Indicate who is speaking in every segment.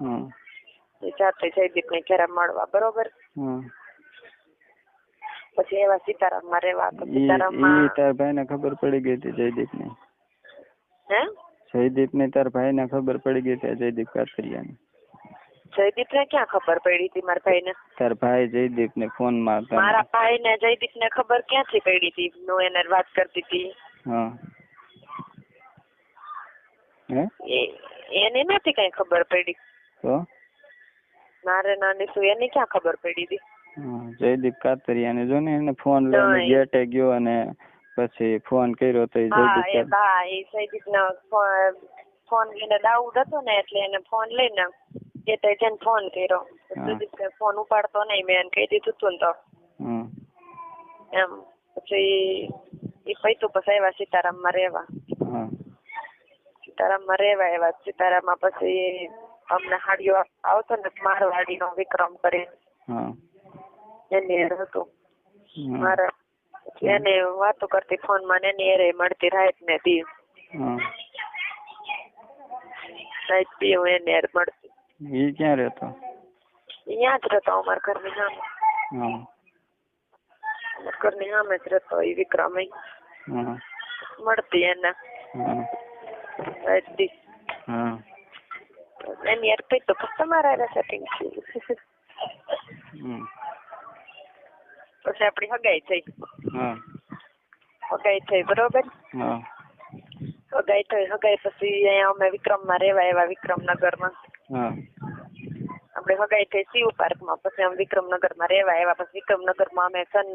Speaker 1: જાતે જયદીપ ને ઘેરે મળવા બરોબર? પછી એવા સીતારામમાં રેવા સીતારામમાં
Speaker 2: તાર ભાઈ ને ખબર પડી ગઈ હતી જયદીપ ને
Speaker 1: હે?
Speaker 2: જયદીપ ને તાર ભાઈ ને ખબર પડી ગઈ હતી જયદીપ કાતરિયા ને
Speaker 1: જયદીપ ને ક્યાં ખબર પડી હતી મારા ભાઈ ને
Speaker 2: તાર ભાઈ જયદીપ ને ફોનમાં
Speaker 1: મારા ભાઈ ને જયદીપ ને ખબર ક્યાંથી પડી હતી? હું એને વાત કરતી હતી.
Speaker 2: હા.
Speaker 1: એને નથી કઈ ખબર પડી.
Speaker 2: તો?
Speaker 1: મારે નાની એની ક્યાં ખબર પડી હતી?
Speaker 2: જયદીપ કાતરિયા જો ને એને ફોન લઈને ગેટે ગયો અને પછી ફોન કર્યો તો ઈ
Speaker 1: હા એ
Speaker 2: જયદીપ
Speaker 1: હા એ જયદીપ ફોન લઈને ડાઉટ હતો ને એટલે એને ફોન લઈને જઈને ફોન કર્યો. જયદીપ ફોન ઉપાડતો નહીં મેં એને કહી દીધું તું ને તો. એમ પછી એ પૈતું પછી આવ્યા સીતારામમાં રહેવા. સીતારામમાં રહેવા એવા સીતારામમાં પછી અમને હાડીઓ આવતો ને મારવાડી નો વિક્રમ કરી એની હતું
Speaker 2: હા
Speaker 1: એને વાતો કરતી ફોનમાં ને એની એરે મળતી રાત ને દી રાત દી હું એની એર મળતી.
Speaker 2: એ ક્યાં રહેતો?
Speaker 1: અહીંયા જ રહેતો અમારા ઘરની સામે. અમારા ઘરની સામે જ રહેતો એ વિક્રમ. મળતી એને. રાત દી
Speaker 2: હા.
Speaker 1: એની હારે પછી તો તમારા હારે સેટિંગ થયું પછી આપડી હગાઈ થઈ હગાઈ થઈ બરોબર હગાઈ થઈ હગાઈ પછી અહીંયા અમે વિક્રમમાં રહેવા એવા વિક્રમનગરમાં આપણે હગાઈ થઈ શિવ પાર્કમાં પછી અમે વિક્રમનગરમાં રહેવા આવ્યા પછી વિક્રમનગરમાં અમે સન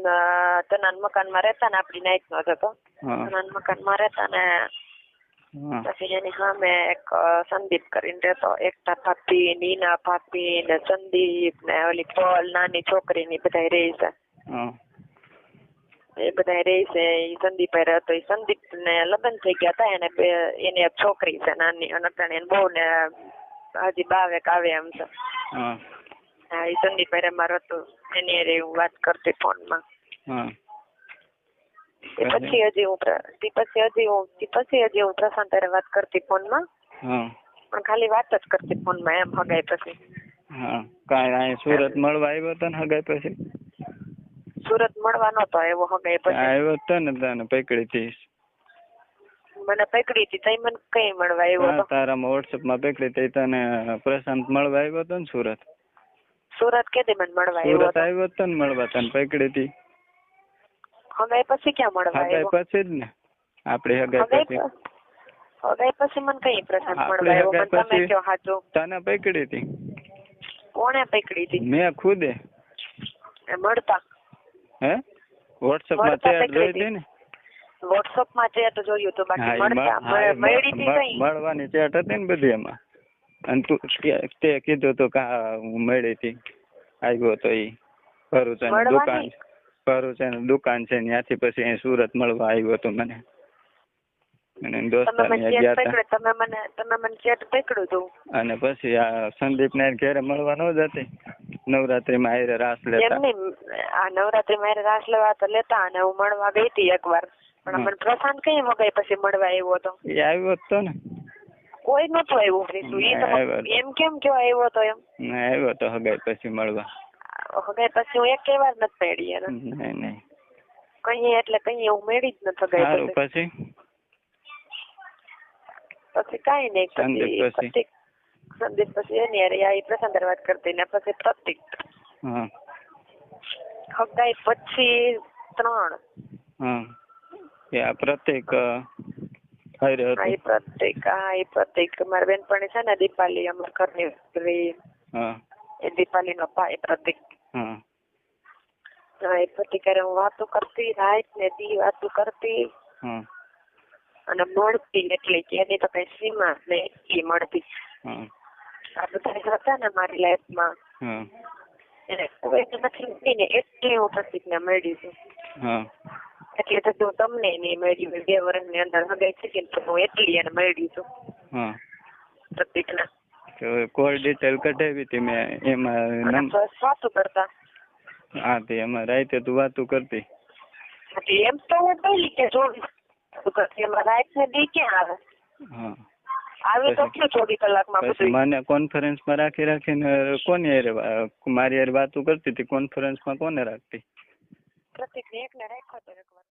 Speaker 1: તનાન મકાનમાં રહેતા ને આપણી નાઈટ નો જ હતો તનાન મકાનમાં રહેતા ને પછી એની સામે એક સંદીપ કરીને રહેતો. એકતા ભાભી નીના ભાભી ને સંદીપ ને ઓલી પોલ નાની છોકરી ની બધા રહે છે. એ બધા રહે છે એ સંદીપ રહેતો. હતો એ સંદીપ ને લગ્ન થઈ ગયા હતા એને બે એને એક છોકરી છે નાની અને અત્યારે એને બહુ ને હજી બાવેક આવે એમ છે.
Speaker 2: હા.
Speaker 1: એ સંદીપ હારે મારો હતો એની રે હું વાત કરતી ફોનમાં. પછી હજી હું પછી હજી હું પછી હજી હું પ્રશાંત અરે વાત કરતી ફોનમાં.
Speaker 2: હા.
Speaker 1: પણ ખાલી વાત જ કરતી ફોનમાં એમ હગાઈ પછી.
Speaker 2: હા. કાંઈ અહીં સુરત મળવા આવ્યો હતો ને હગાઈ પછી?
Speaker 1: સુરત મળવા નતો એવો હગાઈ પછી.
Speaker 2: આવ્યો હતો ને તને પકડી હતી
Speaker 1: મને પકડી હતી તઈ મને કઈ મળવા આવ્યો હતો
Speaker 2: તારા વોટ્સઅપમાં પકડી હતી તને પ્રશાંત મળવા આવ્યો હતો ને સુરત?
Speaker 1: સુરત કેદી મને મળવા આવ્યો
Speaker 2: સુરત
Speaker 1: હતો?
Speaker 2: આવ્યો હતો ને મળવા તને પકડી હતી
Speaker 1: હગાઈ પછી ક્યાં મળવા
Speaker 2: હગાઈ પછી જ ને. આપણે હગાઈ પછી.
Speaker 1: હગાઈ પછી મને કઈ
Speaker 2: પ્રસાદ
Speaker 1: મળવા આવ્યો? મને તમે કયો સાચું
Speaker 2: તને પકડી હતી.
Speaker 1: કોણે પકડી હતી?
Speaker 2: મેં ખુદે.
Speaker 1: મળતા.
Speaker 2: હે?
Speaker 1: વોટ્સઅપમાં
Speaker 2: ચેટ જોઈ
Speaker 1: હતી.
Speaker 2: ને?
Speaker 1: વોટ્સઅપમાં ચેટ જોયું તો બાકી મળતા. મળી હતી કઈ
Speaker 2: મળવાની ચેટ હતી ને બધી એમાં. અને તું તે- કીધું તો કા હું મળી હતી. આવ્યો તો ઈ. ભરૂચ એની
Speaker 1: મળવાની?
Speaker 2: દુકાન ને દુકાન છે ત્યાંથી પછી અહીં સુરત મળવા આવ્યો હતો મને. અને
Speaker 1: તમે
Speaker 2: ગયા હતા
Speaker 1: તમે મને તમે મને ચેટ પકડ્યું તું?
Speaker 2: અને પછી આ સંદીપ ને ઘેરે મળવા ન જતી નવરાત્રી માં આયરે રાસ લેતા.
Speaker 1: એમ આ નવરાત્રી આયરે રાસ લેવા તો લેતા અને હું મળવા ગઈ હતી એકવાર. પણ. મને પ્રશાંત કઈ મગાઈ પછી મળવા આવ્યો હતો
Speaker 2: એ આવ્યો હતો તો ને.
Speaker 1: કોઈ નતો આવ્યું રીતુ. એમ કેમ કેવો આવ્યો તો એમ?
Speaker 2: ને આવ્યો તો હગાઈ પછી મળવા.
Speaker 1: હગાઈ પછી હું એક વાર નથી મેળી એને.
Speaker 2: નહીં નહીં.
Speaker 1: કઈ એટલે કઈ હું મેળી જ નથી હગાઈ પછી?
Speaker 2: પછી
Speaker 1: કાંઈ નહીં પછી
Speaker 2: પછી?
Speaker 1: પ્રતિક. સંદીપ પછી એની અરે આ પ્રસંગર વાત કરતી ને પછી પ્રતિક.
Speaker 2: હા.
Speaker 1: પછી ત્રણ.
Speaker 2: આ હતું.
Speaker 1: પ્રતિક હા એ પ્રતિક. મારા બેનપણી છે ને દીપાલી અમારા ઘરની
Speaker 2: હા.
Speaker 1: એ દીપાલી નો ભાઈ પ્રતિક.
Speaker 2: હા
Speaker 1: એ પ્રતિક હું વાતો કરતી રાત ને દી વાતો કરતી. અને મળતી એટલી કે એની તો કઈ સીમા નહીં એટલી મળતી. આ બધા હતા ને મારી લાઈફમાં એને કોઈ નથી મળી ને એટલી હું પ્રતિકને મળી છું. એટલે તો હું તમને નહીં મળી બે વર્ષની અંદર હગાઈ થઈ ગઈ ને તો હું એટલી એને મળી છું.
Speaker 2: હા
Speaker 1: પ્રતિકને.
Speaker 2: તો કોલ ડિટેલ કઢાવી હતી મેં. એમાં
Speaker 1: વાતો કરતા?
Speaker 2: હા તે એમાં રાતે તું વાતું કરતી.
Speaker 1: એમ તો હું પહેલી કે જોડીશ વાતો કરતી એમાં રાત ને દી ક્યાં આવે?
Speaker 2: હા.
Speaker 1: આવી તો
Speaker 2: પછી-
Speaker 1: ચોવીસ કલાકમાં
Speaker 2: પછી મને કોન્ફરન્સમાં રાખી રાખીને કોની હારે મારી હારે વાતો કરતી હતી? કોન્ફરન્સમાં કોને રાખતી?
Speaker 1: પ્રતિક ને એકને રાખ્યો તો એકવાર